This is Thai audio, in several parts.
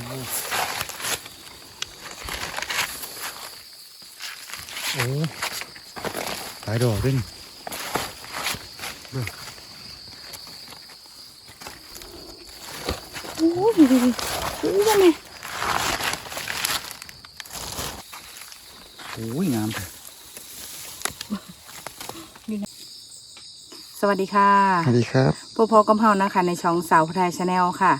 โอ้หลายดอกด้วยโอ้ยดูดิดูด้ไหมโอ้ยงามแต่สวัสดีค่ะ สวัสดีครับพวกพอกำเพานะคะ ในช่องสาวพุทธายชาแนลค่ะ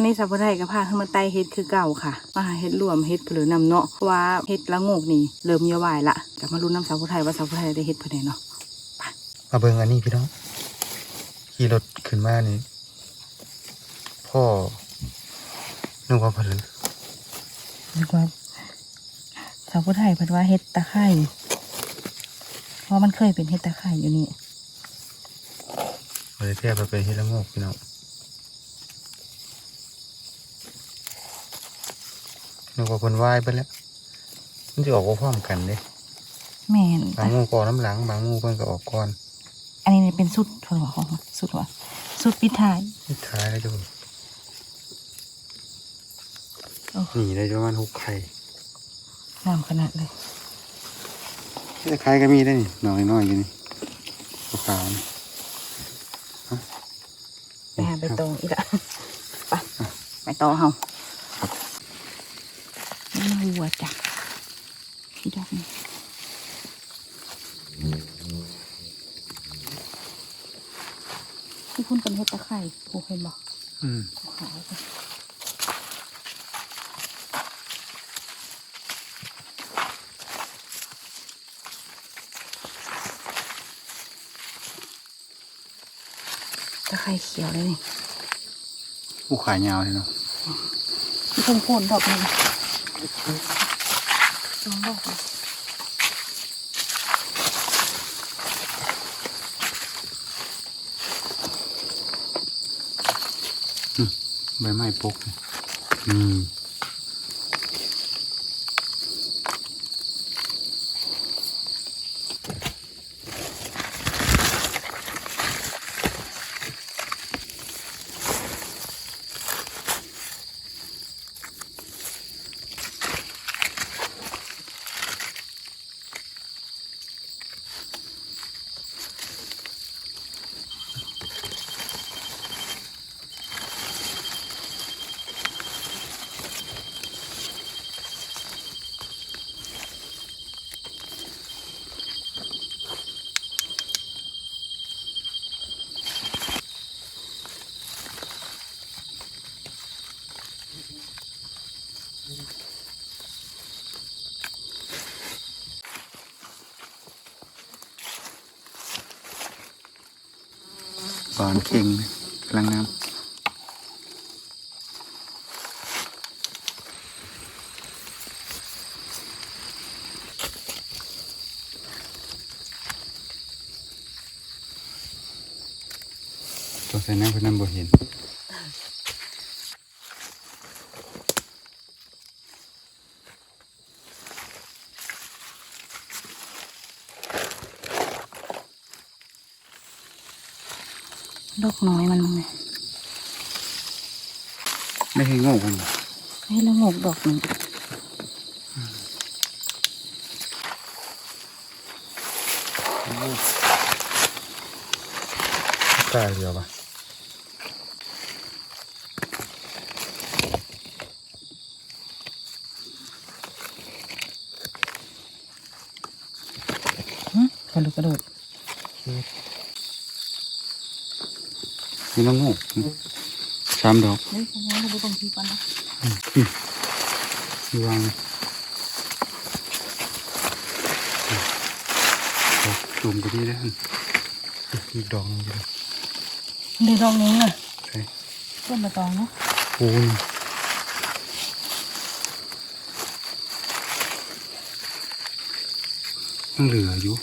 วันนี้สาวพุทธายก็พาขึ้นมาไต่เฮ็ดคือเก่าค่ะมาหาเฮ็ดรวมเฮ็ดหรือนำเนาะเพราะว่าเฮ็ดละโงกนี่เริ่มเยอะวายละจะมาลุ้นน้ำสาวพุทธายว่าสาวพุทธายได้เฮ็ดเพื่อใดเนาะมาเบิ่งอันนี้พี่น้องขี่รถขึ้นมานี่พ่อนึกว่าผลึกดีกว่าสาวพุทธายเพิ่นว่าเฮ็ดตะไคร่เพราะมันเคยเป็นเฮ็ดตะไคร่อยู่นี่เลยเทียบไปเป็นเฮดละโงกพี่น้อง นึกว่าคนวายไปแล้ว มันจะออกมาพร้อมกันเด้แม่นบางหมูก่อนน้ำหลัง บางหมูเพิ่นก็ออกก่อน อันนี้เป็นสุดเพิ่นว่าของมันสุดว่าสุดปิดท้ายสุดท้ายแล้วจ้ะโอ้นี่ได้ประมาณหกไข่งามขนาดเลยแต่ไข่ก็มีได้นี่น้อยน้อยๆอยู่นี่ขาวๆนี่ไปหาใบตองอีกละไปไปต่อเฮานี่ วัวจ้ะพี่ดอกนี่ที่คุณเป็นเห็ดตะไคร่ผูกเห็นบอกอืมขาวจ้ะตะไคร่เขียวเลยนี่ผู้ขายยาวเลยเนาะที่ต้นโคนดอกนึง สองดอกใบไม้ปกอืม ก่อนเค็งกำลังน้ำลังงามตัวใส่น้ำเพื่อนนบ่เห็น ดอก น้อยมันมั้งไงไม่ให้โง่กันให้ละโงกดอกหนึ่งตายเดียวปะหึกระโดดกระโดด นี่ละโง่สามดอกเฮ้ยฉันยังไม่รู้ตรงที่ก่อนนะอืมอืมวางดอกจุ่มตัวนี้ได้ออีกดอกหนึงอยู่เดี๋ยวดอกนี้อะใช่เพื่อนมาตองเนาะโอ้ยยังเหลืออยู่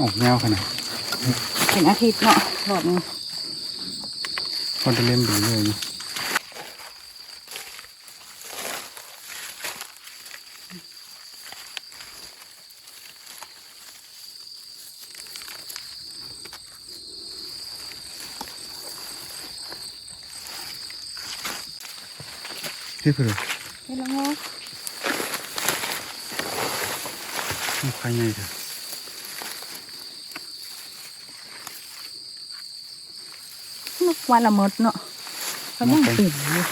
ออกแนวขนาดเป็นอาทิตย์เนาะดอกนี้คนจะเล่นไปเรื่อยอยู่พี่เพื่อนเฮ็ดละโงกมันใครไงเถอะ นก วันละหมดเนาะเขายังเต็มอยู่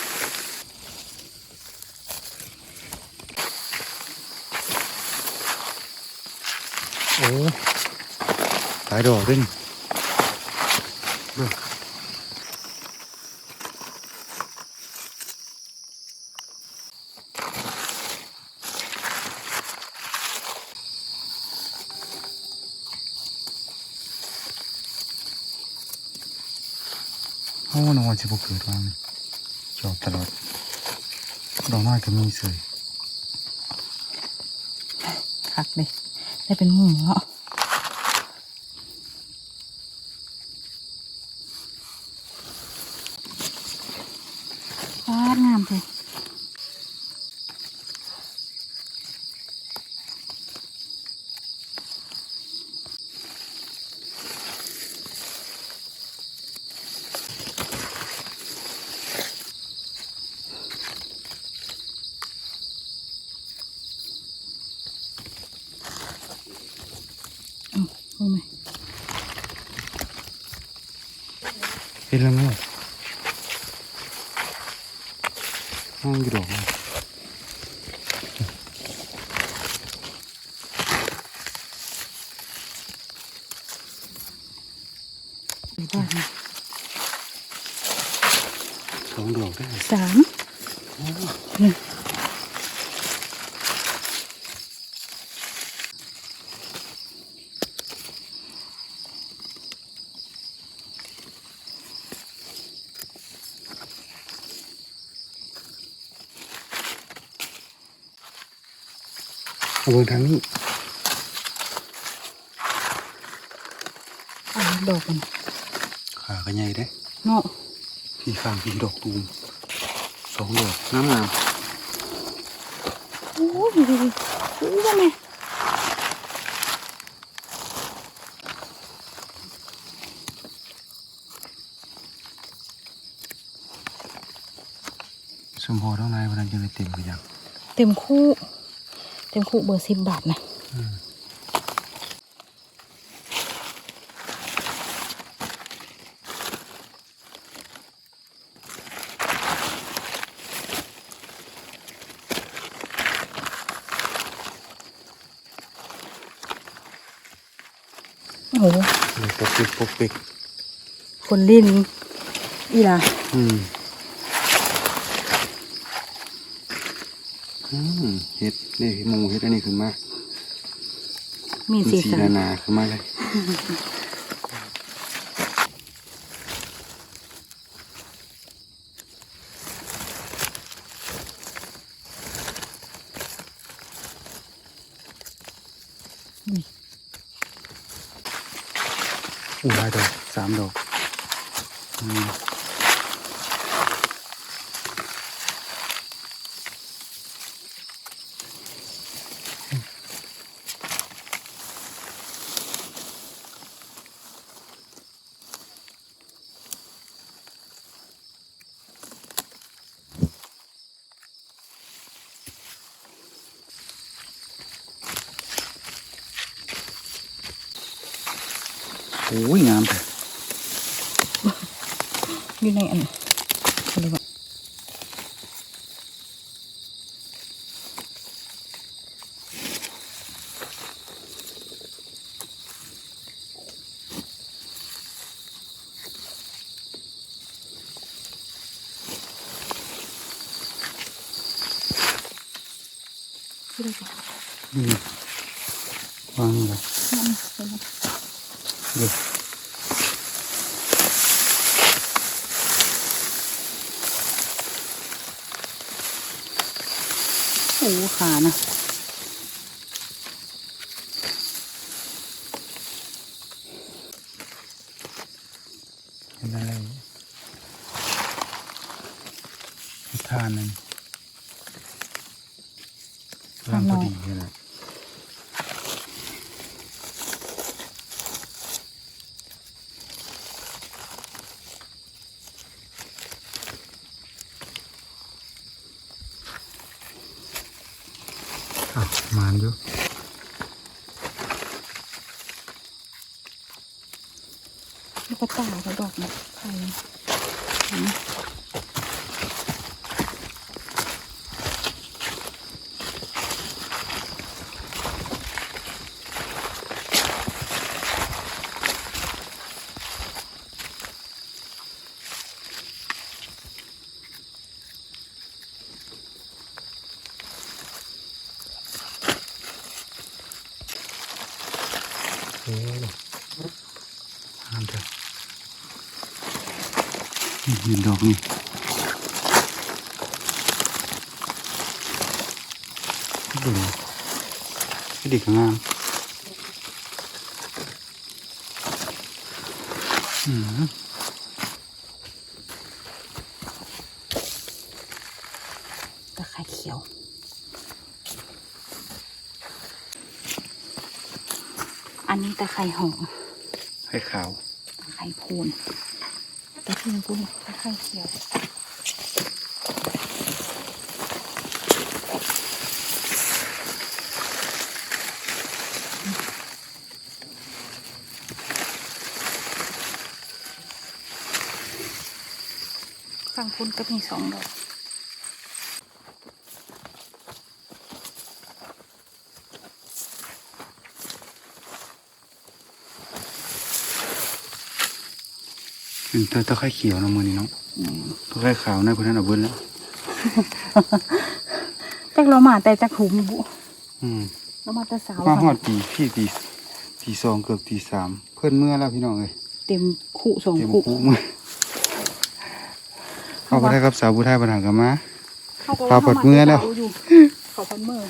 โอ้หลายดอกด้วยนี่ อ้นอนจะบุกเกิดวางนี่จอบตลอดดอกไม้ก็มีเสยคักเลยได้เป็นหมูเนาะฟาดงามเลยเอาไหม เห็นแล้วมั้งห้องกี่ดอกวะ หรือว่า สองดอกได้สามหนึ่งเอาเบิ่งทางนี้อ่าดอกกัน ขาก็ใหญ่ได้เนาะพี่ฟางพี่ดอกตูมสองดอกงามงามโอ้ยดูดิดูว่าแม่สมพอเท่าไรวันนั้นยังได้เต็มไปยัง เต็มคู่ เต็มคู่เบอร์สิบบาทนะโอ้โหเลยปกปิกปกปิกคนลิ้นอีล่ะอืมอืมเห็ดนี่หมูเห็ดอันนี้ขึ้นมามีเป็นสีสีสันหนาๆขึ้นมาเลยอุ้ย อู้ หลายดอกสามดอกอืม อ้ยงามเลยอยู่ในอันเขาเรียกว่าที่เรียกว่าอืมวางนี่เลยนั่ ดี๋ยวโอ้ขานะเห็นอะไรทานหนึงร่างพอดีเลยนะอะมาน อยู่ลูกกระตาเขาดอกนะใครเห็นไหม โอ้ห้ามเถอะนี่ เห็นดอกนี่ดูนี่ดีกงามอืมตะไคร้เขียวอันนี้ตะไคร้หอมให้ขาว ตะไคร้พูน ตะไคร้พูนตะไคร้เขียวฝั่งคุณก็มีสองดอก เป็นตะตะไคร้เขียวนะมือนี่เนาะอืมตะไคร้ขาวนะคนนั้นเอาเบิ้ลแล้วจักเรามาแต่จักหุมบุอืมเรามาแต่สาวมาหอค่ะดตีพี่ตีตีสองเกือบตีสามเพื่อนเมื่อแล้วพี่น้องเอ้ยเต็มคู่สองเต็มคู่คุเมื่อเอาไปได้ครับสาวผู้ไทยปัญหากันมาเขาก็ปลาเปิดมือแล้วเขาอยู่เขาพันมือ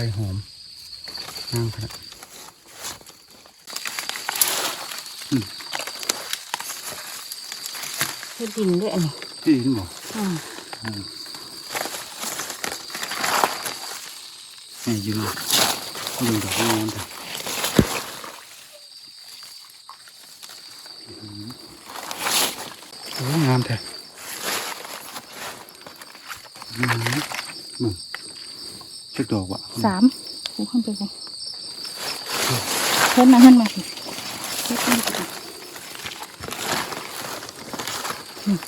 ไข่หอมงามขนาดเฮ็ดดินด้วยอันนี้ที่ดินบอกอืมแม่ยืนยืนดอกงามแต่โอ้งามแท้อืมหนึ่งจัก ดอกวะสามกูขึ้นไปเลยเพิ่นมาเพิ่นมาสิเฮ็ดดินก่อนอืม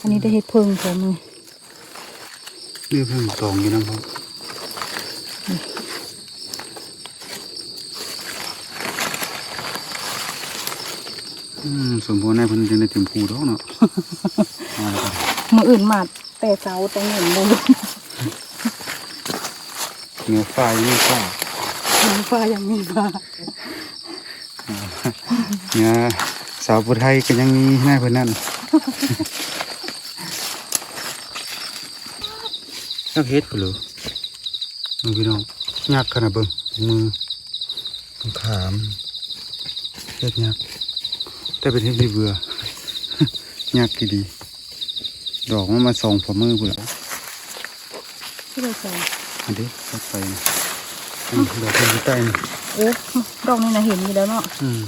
อันนี้ได้เฮ็ดเพิ่งพอมือเรียกเพิ่งตองอยู่นะพ่ออืมสมบูรณ์ในเพิ่นจะได้เต็มภูดอกเนาะเอาอื่นมาแต่เช้าแต่เงินเลย เนื้อฟ้ายังไม่ฟ้ามีฟ้ายังมีฟ้าเนี่ยสาวผู้ไทยก็ยังมีหน้าเพื่อนนั่นต้องเฮ็ดไปเลยมึงพี่น้องยากขนาดเบิ่งมือตรงขามเฮ็ดยากแต่เป็นเฮ็ดที่เบื่อยากกี่ดี ดอกมันมาส่องฝ่ามือพุ่นละที่เราใส่อั นนี้เข้าไปนี่อืมดอกเป็นที่ใต้นี่โอ้ดอกนี่นะเห็นอยู่แล้วเนาะอืม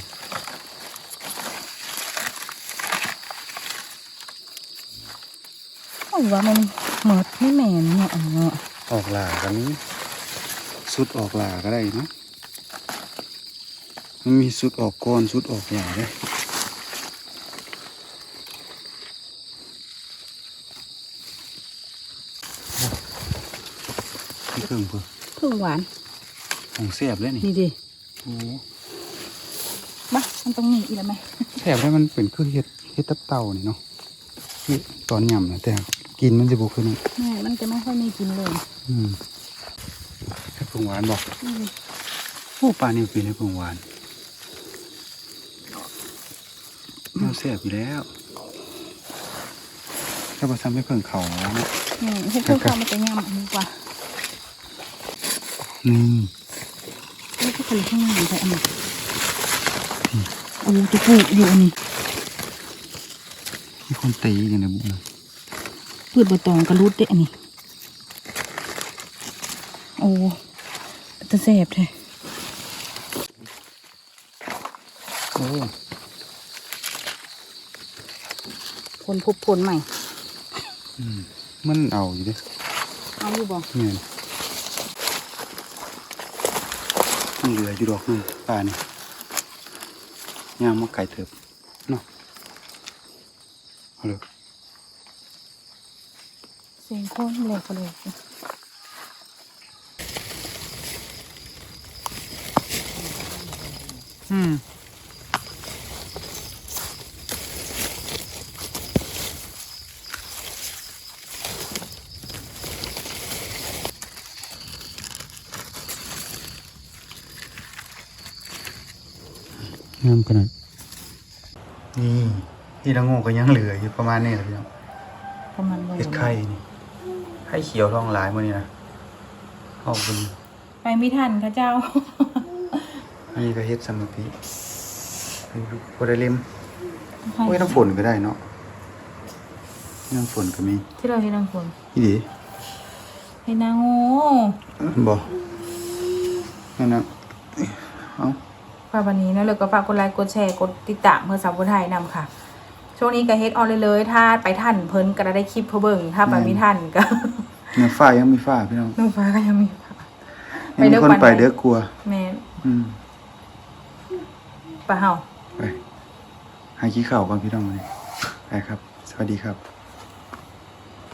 โอ้ยว่ามันเหมิดไม่แม่นเนาะอันเนาะออกหลากันนี้สุดออกหลาก็ได้เนาะมันมีสุดออกก้อนสุดออกหลาได้ นี่เครื่องเพื่อเพิ่งหวานของเสียบเลยนี่นี่ดิโอ้มามันต้องหนีอีกแล้วไหมแถบได้มันเป็นเครื่องเห็ดเห็ดตับเต่านี่เนาะนี่ตอนยำนะแต่กินมันจะบุขึ้นนี่แม่มันจะไม่ค่อยมีกินเลย อืมเห็ดผงหวานบอกนี่ดิโอ้ปลานี่เป็นเห็ดผงหวานเราเสียบอยู่แล้วถ้าเราทำให้เพิ่งเขาแล้วนะอืมให้เพื่อความมันจะยำอันนี้กว่า นี่แล้วก็คนข้างหน้าไปอันนี้โอ้ตัวผูกอยู่อันนี้มีคนตีกันนะบุญพืชบตองกระลุดเด้อันนี้ โอ้ตะแสบแท้โอ้ผลพบผลใหม่อืมมันเอาอยู่เดิเอาอยู่บ่เนี่ย มันเหลืออยู่ดอกนึงป่านี่ย่างมาไก่เถิบเนาะเอาเลยเสียงโค้งแหลกกระโหลกอืมามขนาด นี่ที่ละโงกก็ยังเหลืออยู่ประมาณนี้แหละพี่น้องประมาณโลเห็ดไข่นี่ไข่เขียวทองหลายมื่อนี้นะเอาเป็นไปไม่ทันค่ะเจ้าอันนี้ก็เฮ็ดสมาธิพอได้เล่มโอ้ยน้ำฝนก็ได้เนาะน้ำฝนก็มี ที่เราเห็นนางฝนอีดีเห็นนางโง่บ่นั่นน่ะเอ้า ฝากวันนี้นะเลยก็ฝากกดไลค์กดแชร์กดติดตามเพื่อสับคนไทยนำค่ะ ช่วงนี้ก็เฮ็ดออนเลยเลยถ้าไปทันเพิ่นก็ได้คลิปเพื่อเบิ่งถ้าไปไม่ทันก็นี่ยฝ้ายังมีฝ้าพี่น้องน้องฟ้าก็ยังมีฝ้ายังมีคนไปเด้อกลัวแม่อืมปะเฮาไปหาขี้ข่าก่อนพี่น้องเลยไปครับ สวัสดีครับ